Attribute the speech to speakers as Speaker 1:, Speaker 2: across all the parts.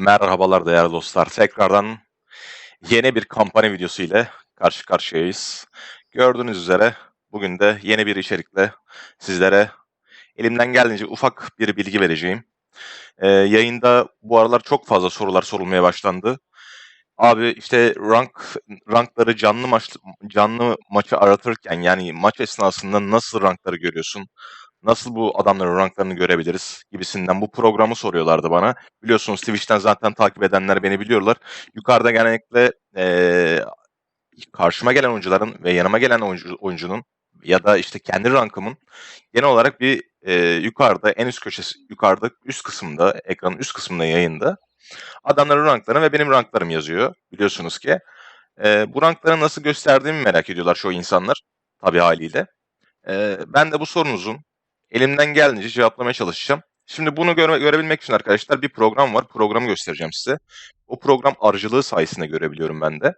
Speaker 1: Merhabalar değerli dostlar. Tekrardan yeni bir kampanya videosu ile karşı karşıyayız. Gördüğünüz üzere bugün de yeni bir içerikle sizlere elimden geldiğince ufak bir bilgi vereceğim. Ee, yayında bu aralar çok fazla sorular sorulmaya başlandı. Abi işte rank rankları canlı maç canlı maçı aratırken yani maç esnasında nasıl rankları görüyorsun? Nasıl bu adamların ranklarını görebiliriz gibisinden bu programı soruyorlardı bana. Biliyorsunuz Twitch'ten zaten takip edenler beni biliyorlar. Yukarıda genellikle eee, karşıma gelen oyuncuların ve yanıma gelen oyuncu, oyuncunun ya da işte kendi rankımın genel olarak bir eee, yukarıda en üst köşesi yukarıda üst kısımda ekranın üst kısmında yayında adamların rankları ve benim ranklarım yazıyor biliyorsunuz ki. Eee, bu rankları nasıl gösterdiğimi merak ediyorlar şu insanlar tabii haliyle. Eee, ben de bu sorunuzun elimden geldiğince cevaplamaya çalışacağım. Şimdi bunu göre, görebilmek için arkadaşlar bir program var. Programı göstereceğim size. O program arıcılığı sayesinde görebiliyorum ben de.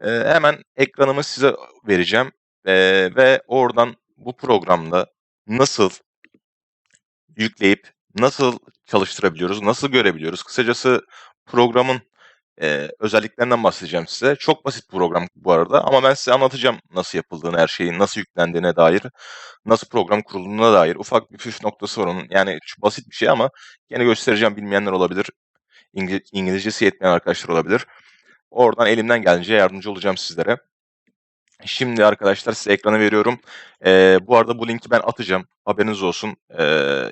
Speaker 1: Ee, hemen ekranımı size vereceğim. Ee, ve oradan bu programda nasıl yükleyip nasıl çalıştırabiliyoruz, nasıl görebiliyoruz? Kısacası programın e, özelliklerinden bahsedeceğim size. Çok basit program bu arada ama ben size anlatacağım nasıl yapıldığını, her şeyin nasıl yüklendiğine dair, nasıl program kurulduğuna dair ufak bir püf noktası var onun. Yani şu basit bir şey ama yine göstereceğim bilmeyenler olabilir. İngiliz, İngilizcesi yetmeyen arkadaşlar olabilir. Oradan elimden gelince yardımcı olacağım sizlere. Şimdi arkadaşlar size ekranı veriyorum. Ee, bu arada bu linki ben atacağım. Haberiniz olsun. Ee,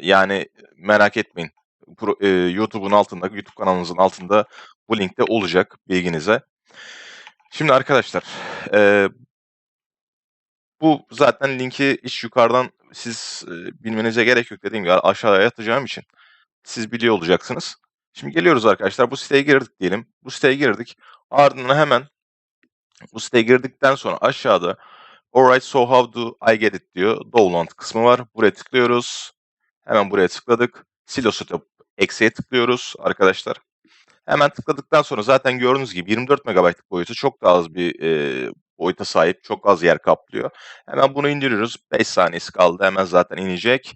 Speaker 1: yani merak etmeyin. Pro, YouTube'un altında, YouTube kanalımızın altında bu linkte olacak bilginize. Şimdi arkadaşlar, e, bu zaten linki hiç yukarıdan siz e, bilmenize gerek yok dediğim gibi aşağıya atacağım için siz biliyor olacaksınız. Şimdi geliyoruz arkadaşlar bu siteye girdik diyelim. Bu siteye girdik. Ardından hemen bu siteye girdikten sonra aşağıda Alright so how do I get it diyor. Download kısmı var. Buraya tıklıyoruz. Hemen buraya tıkladık. Silo setup eksiye tıklıyoruz arkadaşlar. Hemen tıkladıktan sonra zaten gördüğünüz gibi 24 MB'lık boyutu çok daha az bir e, boyuta sahip. Çok az yer kaplıyor. Hemen bunu indiriyoruz. 5 saniyesi kaldı. Hemen zaten inecek.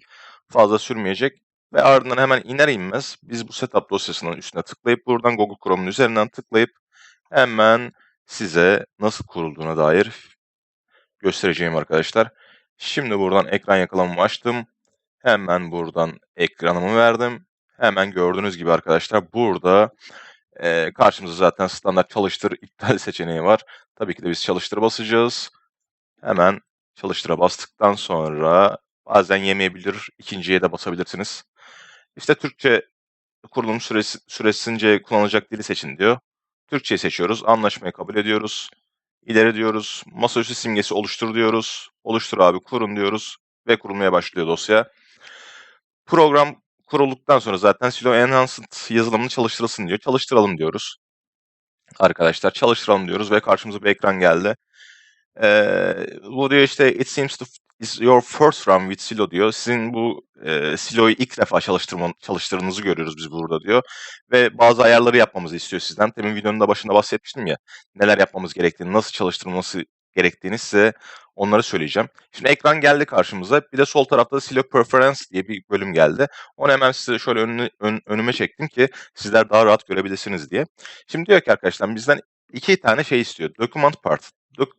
Speaker 1: Fazla sürmeyecek. Ve ardından hemen iner inmez biz bu setup dosyasının üstüne tıklayıp buradan Google Chrome'un üzerinden tıklayıp hemen size nasıl kurulduğuna dair göstereceğim arkadaşlar. Şimdi buradan ekran yakalamamı açtım. Hemen buradan ekranımı verdim. Hemen gördüğünüz gibi arkadaşlar burada e, karşımızda zaten standart çalıştır iptal seçeneği var. Tabii ki de biz çalıştır basacağız. Hemen çalıştıra bastıktan sonra bazen yemeyebilir, ikinciye de basabilirsiniz. İşte Türkçe kurulum süresi, süresince kullanılacak dili seçin diyor. Türkçeyi seçiyoruz, anlaşmayı kabul ediyoruz. İleri diyoruz, masaüstü simgesi oluştur diyoruz. Oluştur abi, kurun diyoruz ve kurulmaya başlıyor dosya. Program kurulduktan sonra zaten Silo Enhanced yazılımını çalıştırılsın diyor. Çalıştıralım diyoruz. Arkadaşlar çalıştıralım diyoruz ve karşımıza bir ekran geldi. Ee, bu diyor işte it seems to is your first run with Silo diyor. Sizin bu e, Silo'yu ilk defa çalıştırma, çalıştırdığınızı görüyoruz biz burada diyor. Ve bazı ayarları yapmamızı istiyor sizden. Temin videonun da başında bahsetmiştim ya. Neler yapmamız gerektiğini, nasıl çalıştırılması gerektiğini size onları söyleyeceğim. Şimdi ekran geldi karşımıza. Bir de sol tarafta Silo Preference diye bir bölüm geldi. Onu hemen size şöyle önüne, ön, önüme çektim ki sizler daha rahat görebilirsiniz diye. Şimdi diyor ki arkadaşlar bizden iki tane şey istiyor. Document part.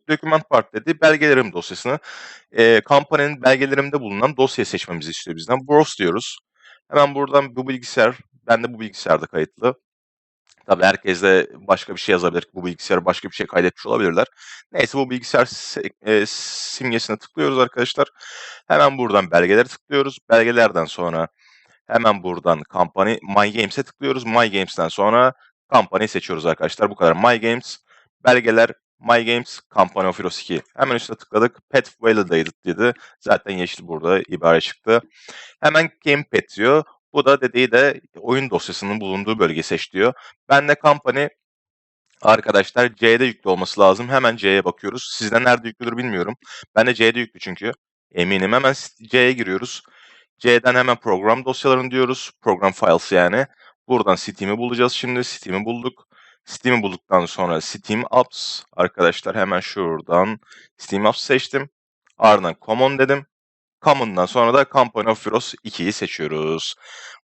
Speaker 1: Document part dedi belgelerim dosyasını e, kampanyanın belgelerimde bulunan dosyayı seçmemizi istiyor bizden. Browse diyoruz. Hemen buradan bu bilgisayar, ben de bu bilgisayarda kayıtlı. Tabii herkes de başka bir şey yazabilir. Bu bilgisayar başka bir şey kaydetmiş olabilirler. Neyse bu bilgisayar e, simgesine tıklıyoruz arkadaşlar. Hemen buradan belgelere tıklıyoruz. Belgelerden sonra hemen buradan kampanya My Games'e tıklıyoruz. My Games'ten sonra kampanyayı seçiyoruz arkadaşlar. Bu kadar. My Games, belgeler, My Games, Kampanya of Heroes 2. Hemen üstüne tıkladık. Pet Validated dedi. Zaten yeşil burada ibare çıktı. Hemen Gamepad diyor. Bu da dediği de oyun dosyasının bulunduğu bölge seç diyor. Ben de Company arkadaşlar C'de yüklü olması lazım. Hemen C'ye bakıyoruz. Sizde nerede yüklüdür bilmiyorum. Ben de C'de yüklü çünkü. Eminim. Hemen C'ye giriyoruz. C'den hemen program dosyalarını diyoruz. Program files yani. Buradan Steam'i bulacağız şimdi. Steam'i bulduk. Steam'i bulduktan sonra Steam Apps arkadaşlar hemen şuradan Steam Apps seçtim. Ardından Common dedim. Common'dan sonra da Company of Heroes 2'yi seçiyoruz.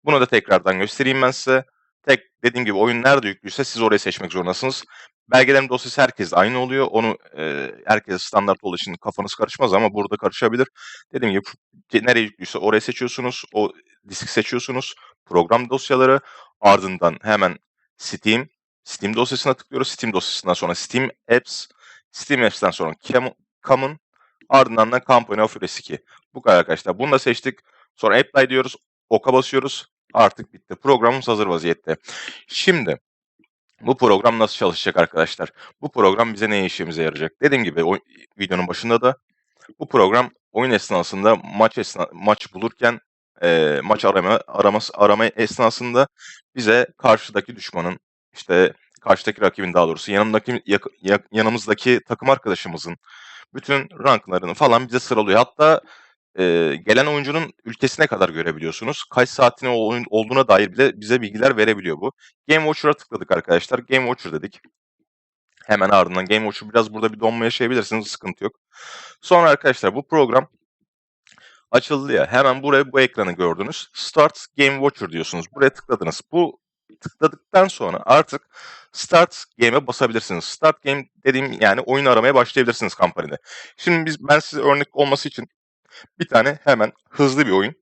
Speaker 1: Bunu da tekrardan göstereyim ben size. tek dediğim gibi oyun nerede yüklüyse siz orayı seçmek zorundasınız. Belgelerin dosyası herkes aynı oluyor. Onu e, herkes standart olduğu için kafanız karışmaz ama burada karışabilir. Dediğim gibi nereye yüklüyse orayı seçiyorsunuz. O disk seçiyorsunuz. Program dosyaları ardından hemen Steam. Steam dosyasına tıklıyoruz. Steam dosyasından sonra Steam Apps. Steam Apps'ten sonra Cam- Common. Ardından da Company of Res2. Bu kadar arkadaşlar. Bunu da seçtik. Sonra Apply diyoruz. Oka basıyoruz. Artık bitti. Programımız hazır vaziyette. Şimdi bu program nasıl çalışacak arkadaşlar? Bu program bize ne işimize yarayacak? Dediğim gibi o videonun başında da bu program oyun esnasında maç esna maç bulurken e, maç arama araması arama esnasında bize karşıdaki düşmanın işte karşıdaki rakibin daha doğrusu yanımdaki yanımızdaki takım arkadaşımızın bütün ranklarını falan bize sıralıyor. Hatta e, gelen oyuncunun ülkesine kadar görebiliyorsunuz. Kaç saatine olduğuna dair bile bize bilgiler verebiliyor bu. Game Watcher'a tıkladık arkadaşlar. Game Watcher dedik. Hemen ardından Game Watcher biraz burada bir donma yaşayabilirsiniz. Sıkıntı yok. Sonra arkadaşlar bu program açıldı ya. Hemen buraya bu ekranı gördünüz. Start Game Watcher diyorsunuz. Buraya tıkladınız. Bu tıkladıktan sonra artık Start Game'e basabilirsiniz. Start Game dediğim yani oyun aramaya başlayabilirsiniz kampanide. Şimdi biz ben size örnek olması için bir tane hemen hızlı bir oyun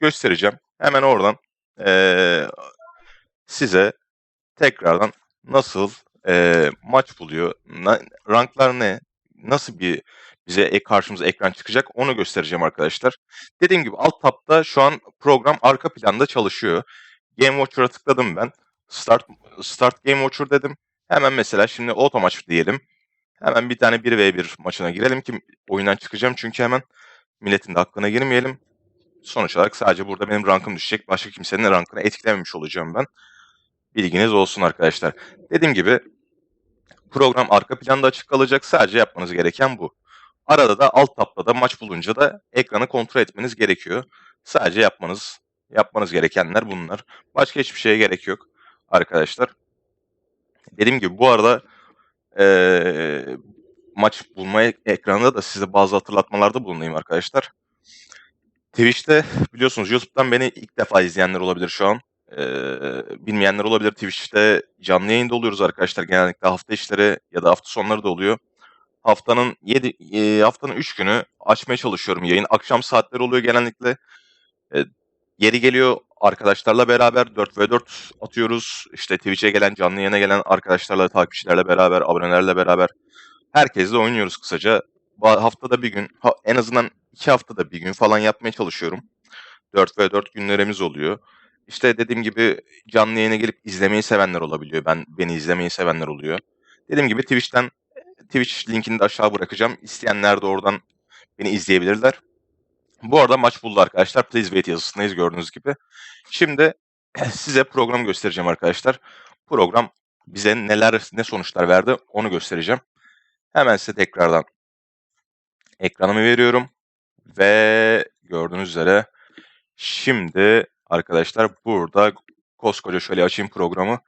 Speaker 1: göstereceğim. Hemen oradan eee, size tekrardan nasıl eee, maç buluyor, na- ranklar ne, nasıl bir bize e- karşımıza ekran çıkacak onu göstereceğim arkadaşlar. Dediğim gibi alt tabda şu an program arka planda çalışıyor. Game Watcher'a tıkladım ben. Start Start Game Watcher dedim. Hemen mesela şimdi auto maç diyelim. Hemen bir tane 1v1 maçına girelim ki oyundan çıkacağım çünkü hemen milletin de hakkına girmeyelim. Sonuç olarak sadece burada benim rankım düşecek. Başka kimsenin rankını etkilememiş olacağım ben. Bilginiz olsun arkadaşlar. Dediğim gibi program arka planda açık kalacak. Sadece yapmanız gereken bu. Arada da alt da maç bulunca da ekranı kontrol etmeniz gerekiyor. Sadece yapmanız yapmanız gerekenler bunlar. Başka hiçbir şeye gerek yok arkadaşlar. Dediğim gibi bu arada eee, maç bulma ek- ekranında da size bazı hatırlatmalarda bulunayım arkadaşlar. Twitch'te biliyorsunuz YouTube'dan beni ilk defa izleyenler olabilir şu an. Eee, bilmeyenler olabilir. Twitch'te canlı yayında oluyoruz arkadaşlar. Genellikle hafta içleri ya da hafta sonları da oluyor. Haftanın 7 eee, haftanın 3 günü açmaya çalışıyorum yayın. Akşam saatleri oluyor genellikle. Eee, yeri geliyor arkadaşlarla beraber 4v4 atıyoruz. İşte Twitch'e gelen, canlı yayına gelen arkadaşlarla, takipçilerle beraber, abonelerle beraber herkesle oynuyoruz kısaca. Haftada bir gün, en azından iki haftada bir gün falan yapmaya çalışıyorum. 4v4 günlerimiz oluyor. İşte dediğim gibi canlı yayına gelip izlemeyi sevenler olabiliyor. Ben beni izlemeyi sevenler oluyor. Dediğim gibi Twitch'ten Twitch linkini de aşağı bırakacağım. İsteyenler de oradan beni izleyebilirler. Bu arada maç buldu arkadaşlar. Please wait yazısındayız gördüğünüz gibi. Şimdi size program göstereceğim arkadaşlar. Program bize neler ne sonuçlar verdi onu göstereceğim. Hemen size tekrardan ekranımı veriyorum ve gördüğünüz üzere şimdi arkadaşlar burada koskoca şöyle açayım programı.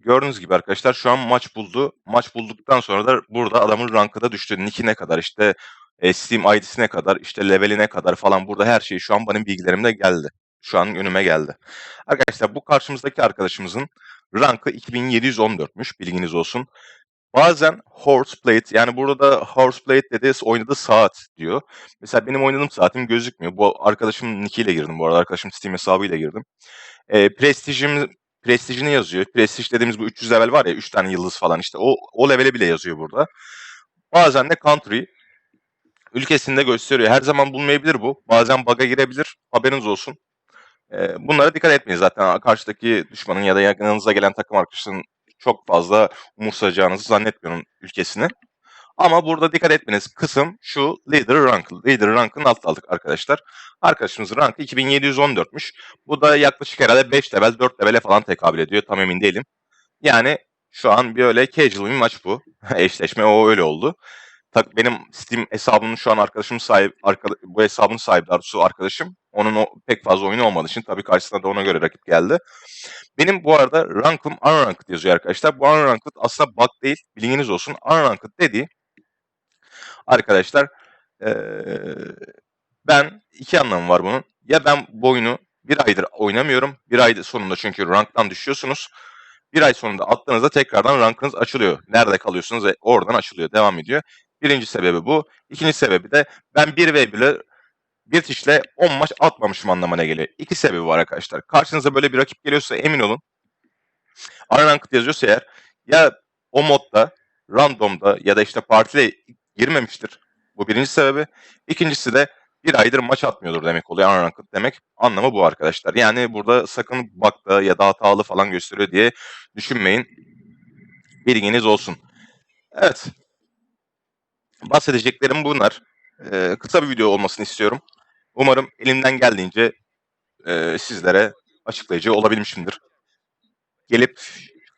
Speaker 1: Gördüğünüz gibi arkadaşlar şu an maç buldu. Maç bulduktan sonra da burada adamın rankı da düştü. Nick'i ne kadar işte e, Steam ID'sine kadar işte level'ine kadar falan burada her şey şu an benim bilgilerimde geldi. Şu an önüme geldi. Arkadaşlar bu karşımızdaki arkadaşımızın rankı 2714'müş bilginiz olsun. Bazen horseplate yani burada da horseplate dediği oynadığı saat diyor. Mesela benim oynadığım saatim gözükmüyor. Bu arkadaşımın nickiyle girdim bu arada. Arkadaşım Steam hesabıyla girdim. E, prestijim prestijini yazıyor. Prestij dediğimiz bu 300 level var ya 3 tane yıldız falan işte o o levele bile yazıyor burada. Bazen de country ülkesinde gösteriyor. Her zaman bulmayabilir bu. Bazen bug'a girebilir. Haberiniz olsun. Ee, bunlara dikkat etmeyin zaten. Karşıdaki düşmanın ya da yanınıza gelen takım arkadaşının çok fazla umursayacağınızı zannetmiyorum ülkesini. Ama burada dikkat etmeniz kısım şu leader rank. Leader rank'ın alt aldık arkadaşlar. Arkadaşımızın rankı 2714'müş. Bu da yaklaşık herhalde 5 level 4 level'e falan tekabül ediyor. Tam emin değilim. Yani şu an bir öyle casual bir maç bu. Eşleşme o öyle oldu. Tak benim Steam hesabının şu an arkadaşım sahip arka- bu hesabın sahibi Darsu arkadaşım. Onun o, pek fazla oyunu olmadığı için tabii karşısına da ona göre rakip geldi. Benim bu arada rankım unranked yazıyor arkadaşlar. Bu unranked aslında bug değil. Bilginiz olsun. Unranked dediği arkadaşlar eee, ben iki anlamı var bunun. Ya ben bu oyunu Bir aydır oynamıyorum. Bir ay sonunda çünkü ranktan düşüyorsunuz. Bir ay sonunda attığınızda tekrardan rankınız açılıyor. Nerede kalıyorsunuz ve oradan açılıyor. Devam ediyor. Birinci sebebi bu. İkinci sebebi de ben 1 ve 1'le bir tişle 10 maç atmamışım anlamına geliyor. İki sebebi var arkadaşlar. Karşınıza böyle bir rakip geliyorsa emin olun. Unranked yazıyorsa eğer ya o modda, randomda ya da işte partide girmemiştir. Bu birinci sebebi. İkincisi de bir aydır maç atmıyordur demek oluyor Unranked demek. Anlamı bu arkadaşlar. Yani burada sakın bug'da ya da hatalı falan gösteriyor diye düşünmeyin. Bilginiz olsun. Evet. Bahsedeceklerim bunlar. Ee, kısa bir video olmasını istiyorum. Umarım elimden geldiğince e, sizlere açıklayıcı olabilmişimdir. Gelip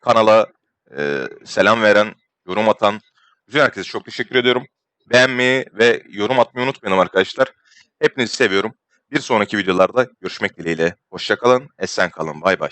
Speaker 1: kanala e, selam veren, yorum atan bütün herkese çok teşekkür ediyorum. Beğenmeyi ve yorum atmayı unutmayın arkadaşlar. Hepinizi seviyorum. Bir sonraki videolarda görüşmek dileğiyle. Hoşçakalın, esen kalın, bay bay.